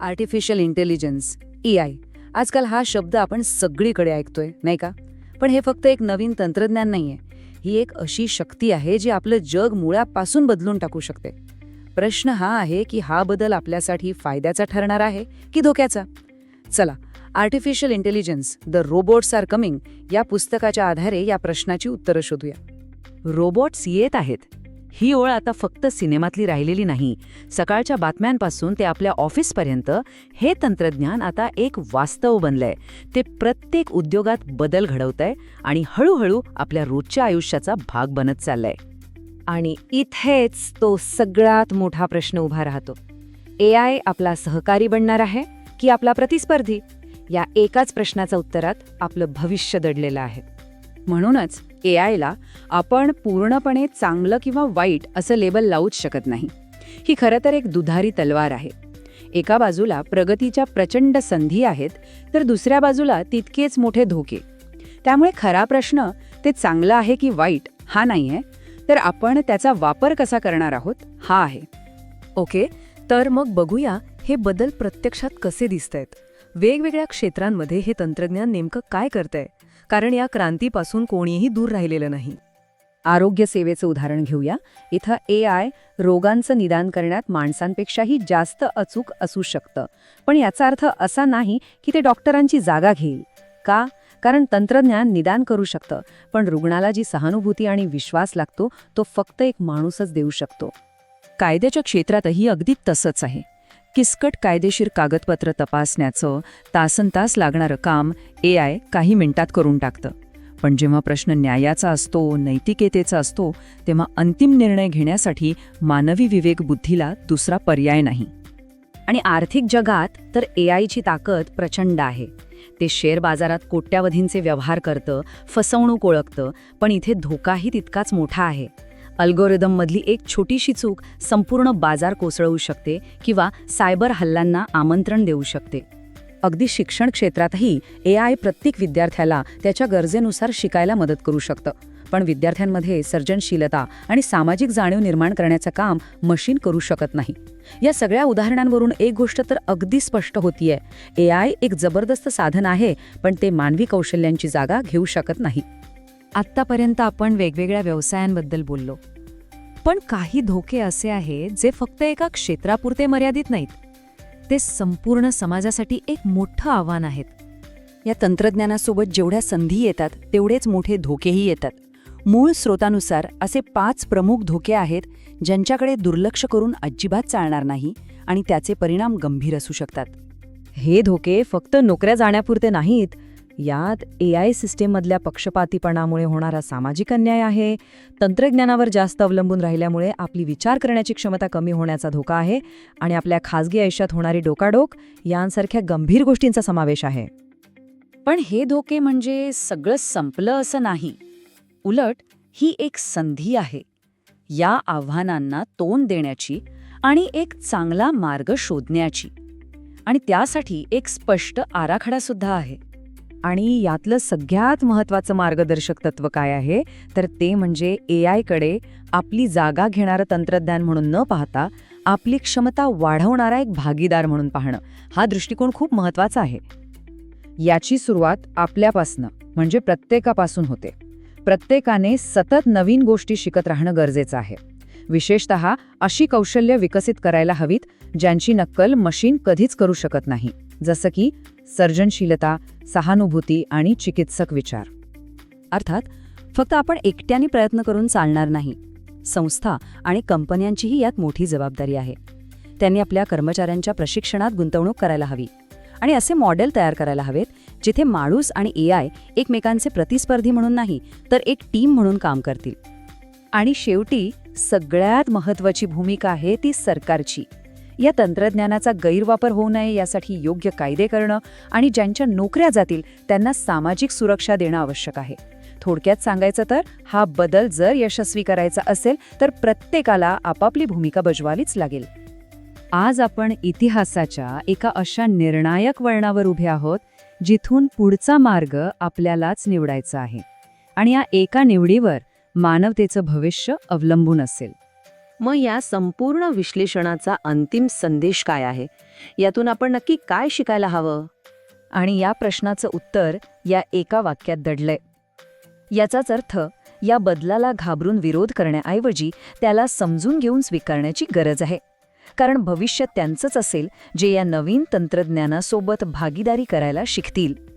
Artificial intelligence A I आजकाल हा शब्द आपण सगळीकडे ऐकतोय नाही का? पण हे फक्त एक नवीन तंत्रज्ञान नाहीये. ही एक अशी शक्ती आहे जी आपलं जग मुळापासून बदलून टाकू शकते. प्रश्न हा आहे की हा बदल आपल्यासाठी फायद्याचा ठरणार आहे की धोक्याचा? चला artificial intelligence the robots are coming या पुस्तकाच्या आधारे या प्रश्नाची उत्तरं शोधूया. रोबोट्स येत आहेत. ही ओळ आता फक्त सिनेमातली राहिलेली नाही. सकाळच्या बातम्यांपासून ते आपल्या ऑफिसपर्यंत हे तंत्रज्ञान आता एक वास्तव बनलंय. ते प्रत्येक उद्योगात बदल घडवतंय आणि हळूहळू आपल्या रोजच्या आयुष्याचा भाग बनत चाललाय. आणि इथेच तो सगळ्यात मोठा प्रश्न उभा राहतो. ए आय आपला सहकारी बनणार आहे की आपला प्रतिस्पर्धी? या एकाच प्रश्नाच्या उत्तरात आपलं भविष्य दडलेलं आहे. म्हणूनच ए आयला आपण पूर्णपणे चांगलं किंवा वाईट असं लेबल लावूच शकत नाही. ही खरं तर एक दुधारी तलवार आहे. एका बाजूला प्रगतीच्या प्रचंड संधी आहेत तर दुसऱ्या बाजूला तितकेच मोठे धोके. त्यामुळे खरा प्रश्न ते चांगलं आहे की वाईट हा नाही आहे तर आपण त्याचा वापर कसा करणार आहोत हा आहे. ओके तर मग बघूया हे बदल प्रत्यक्षात कसे दिसत आहेत वेगवेगळ्या क्षेत्रांमध्ये हे तंत्रज्ञान नेमकं काय करतंय? कारण या क्रांतीपासून कोणीही दूर राहिलेलं नाही. आरोग्य सेवेचं उदाहरण घेऊया. इथं ए आय रोगांचं निदान करण्यात माणसांपेक्षाही जास्त अचूक असू शकतं. पण याचा अर्थ असा नाही की ते डॉक्टरांची जागा घेईल. का? कारण तंत्रज्ञान निदान करू शकतं पण रुग्णाला जी सहानुभूती आणि विश्वास लागतो तो फक्त एक माणूसच देऊ शकतो. कायद्याच्या क्षेत्रातही अगदी तसंच आहे. किसकट कायदेशीर कागदपत्र तपासण्याचं तासन तास लागणारं काम ए आय काही मिनिटात करून टाकतं. पण जेव्हा प्रश्न न्यायाचा असतो नैतिकतेचा असतो तेव्हा अंतिम निर्णय घेण्यासाठी मानवी विवेक बुद्धीला दुसरा पर्याय नाही. आणि आर्थिक जगात तर ए आयची ताकद प्रचंड आहे. ते शेअर बाजारात कोट्यावधींचे व्यवहार करतं फसवणूक ओळखतं पण इथे धोकाही तितकाच मोठा आहे. अल्गोरिदममधली एक छोटीशी चूक संपूर्ण बाजार कोसळवू शकते किंवा सायबर हल्ल्यांना आमंत्रण देऊ शकते. अगदी शिक्षण क्षेत्रातही ए आय प्रत्येक विद्यार्थ्याला त्याच्या गरजेनुसार शिकायला मदत करू शकतं. पण विद्यार्थ्यांमध्ये सर्जनशीलता आणि सामाजिक जाणीव निर्माण करण्याचं काम मशीन करू शकत नाही. या सगळ्या उदाहरणांवरून एक गोष्ट तर अगदी स्पष्ट होतीये. ए आय एक जबरदस्त साधन आहे पण ते मानवी कौशल्यांची जागा घेऊ शकत नाही. आत्तापर्यंत आपण वेगवेगळ्या व्यवसायांबद्दल बोललो. पण काही धोके असे आहेत जे फक्त एका क्षेत्रापुरते मर्यादित नाहीत. ते संपूर्ण समाजासाठी एक मोठं आव्हान आहेत. या तंत्रज्ञानासोबत जेवढ्या संधी येतात तेवढेच मोठे धोकेही येतात. मूळ स्रोतानुसार असे पाच प्रमुख धोके आहेत ज्यांच्याकडे दुर्लक्ष करून अजिबात चालणार नाही आणि त्याचे परिणाम गंभीर असू शकतात. हे धोके फक्त नोकऱ्या जाण्यापुरते नाहीत यात ए आय सिस्टीममधल्या पक्षपातीपणामुळे होणारा सामाजिक अन्याय आहे. तंत्रज्ञानावर जास्त अवलंबून राहिल्यामुळे आपली विचार करण्याची क्षमता कमी होण्याचा धोका आहे आणि आपल्या खाजगी आयुष्यात होणारी डोकाडोक यांसारख्या गंभीर गोष्टींचा समावेश आहे. पण हे धोके म्हणजे सगळं संपलं असं नाही. उलट ही एक संधी आहे. या आव्हानांना तोंड देण्याची आणि एक चांगला मार्ग शोधण्याची. आणि त्यासाठी एक स्पष्ट आराखडासुद्धा आहे. आणि यातलं सगळ्यात महत्त्वाचं मार्गदर्शक तत्व काय आहे? तर ते म्हणजे ए आयकडे आपली जागा घेणारं तंत्रज्ञान म्हणून न पाहता आपली क्षमता वाढवणारा एक भागीदार म्हणून पाहणं. हा दृष्टिकोन खूप महत्त्वाचा आहे. याची सुरुवात आपल्यापासनं म्हणजे प्रत्येकापासून होते. प्रत्येकाने सतत नवीन गोष्टी शिकत राहणं गरजेचं आहे. विशेषत अशी कौशल्य विकसित करायला हवीत ज्यांची नक्कल मशीन कधीच करू शकत नाही. जसं की सर्जनशीलता सहानुभूती आणि चिकित्सक विचार. अर्थात फक्त आपण एकट्याने प्रयत्न करून चालणार नाही. संस्था आणि कंपन्यांचीही यात मोठी जबाबदारी आहे. त्यांनी आपल्या कर्मचाऱ्यांच्या प्रशिक्षणात गुंतवणूक करायला हवी. आणि असे मॉडेल तयार करायला हवेत जिथे माणूस आणि ए आय एकमेकांचे प्रतिस्पर्धी म्हणून नाही तर एक टीम म्हणून काम करतील. आणि शेवटी सगळ्यात महत्वाची भूमिका आहे ती सरकारची. या तंत्रज्ञानाचा गैरवापर होऊ नये यासाठी योग्य कायदे करणं आणि ज्यांच्या नोकऱ्या जातील त्यांना सामाजिक सुरक्षा देणं आवश्यक आहे. थोडक्यात सांगायचं तर हा बदल जर यशस्वी करायचा असेल तर प्रत्येकाला आपापली भूमिका बजवावीच लागेल. आज आपण इतिहासाच्या एका अशा निर्णायक वळणावर उभे आहोत जिथून पुढचा मार्ग आपल्यालाच निवडायचा आहे. आणि या एका निवडीवर मानवतेचं भविष्य अवलंबून असेल. मग या संपूर्ण विश्लेषणाचा अंतिम संदेश काय आहे? यातून आपण नक्की काय शिकायला हवं? आणि या प्रश्नाचं उत्तर या एका वाक्यात दडलंय. याचाच अर्थ या बदलाला घाबरून विरोध करण्याऐवजी त्याला समजून घेऊन स्वीकारण्याची गरज आहे. कारण भविष्य त्यांचंच असेल जे या नवीन तंत्रज्ञानासोबत भागीदारी करायला शिकतील.